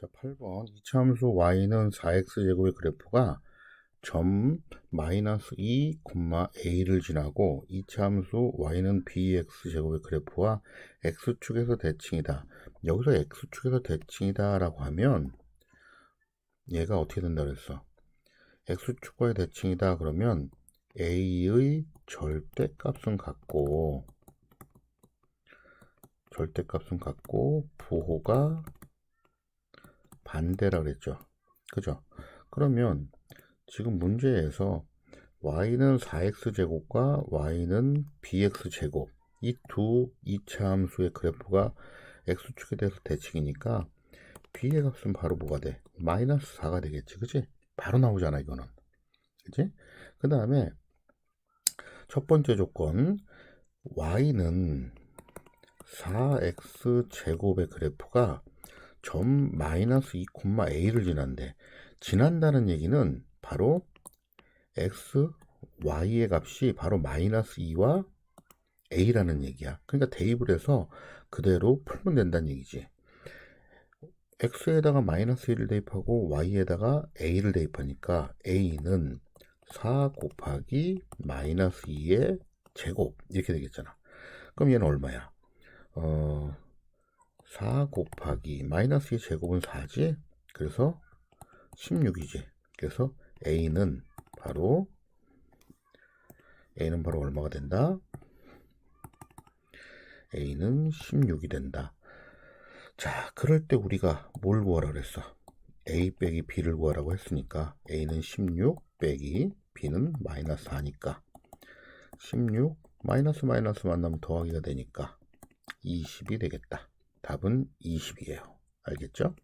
자, 8번 이차함수 y는 4x제곱의 그래프가 점 마이너스 2, a를 지나고 이차함수 y는 bx제곱의 그래프와 x축에서 대칭이다. 여기서 x축에서 대칭이다 라고 하면 얘가 어떻게 된다 그랬어? x축과의 대칭이다 그러면 a의 절대값은 같고 절대값은 같고 부호가 반대라 그랬죠. 그죠? 그러면 지금 문제에서 y는 4x제곱과 y는 bx제곱 이 두 이차 함수의 그래프가 x축에 대해서 대칭이니까 b의 값은 바로 뭐가 돼? 마이너스 4가 되겠지. 그지? 바로 나오잖아 이거는. 그지? 그 다음에 첫 번째 조건 y는 4x제곱의 그래프가 점 마이너스 2, a를 지난대. 지난다는 얘기는 바로 x, y의 값이 바로 마이너스 2와 a라는 얘기야. 그러니까 대입을 해서 그대로 풀면 된다는 얘기지. x에다가 마이너스 1을 대입하고 y에다가 a를 대입하니까 a는 4 곱하기 마이너스 2의 제곱 이렇게 되겠잖아. 그럼 얘는 얼마야? 어, 4 곱하기 마이너스 2 제곱은 4지? 그래서 16이지. 그래서 a는 바로 a는 바로 얼마가 된다? a는 16이 된다. 자, 그럴 때 우리가 뭘 구하라 그랬어? a 빼기 b를 구하라고 했으니까 a는 16 빼기 b는 마이너스 4니까 16 마이너스 마이너스 만나면 더하기가 되니까 20이 되겠다. 답은 20이에요. 알겠죠?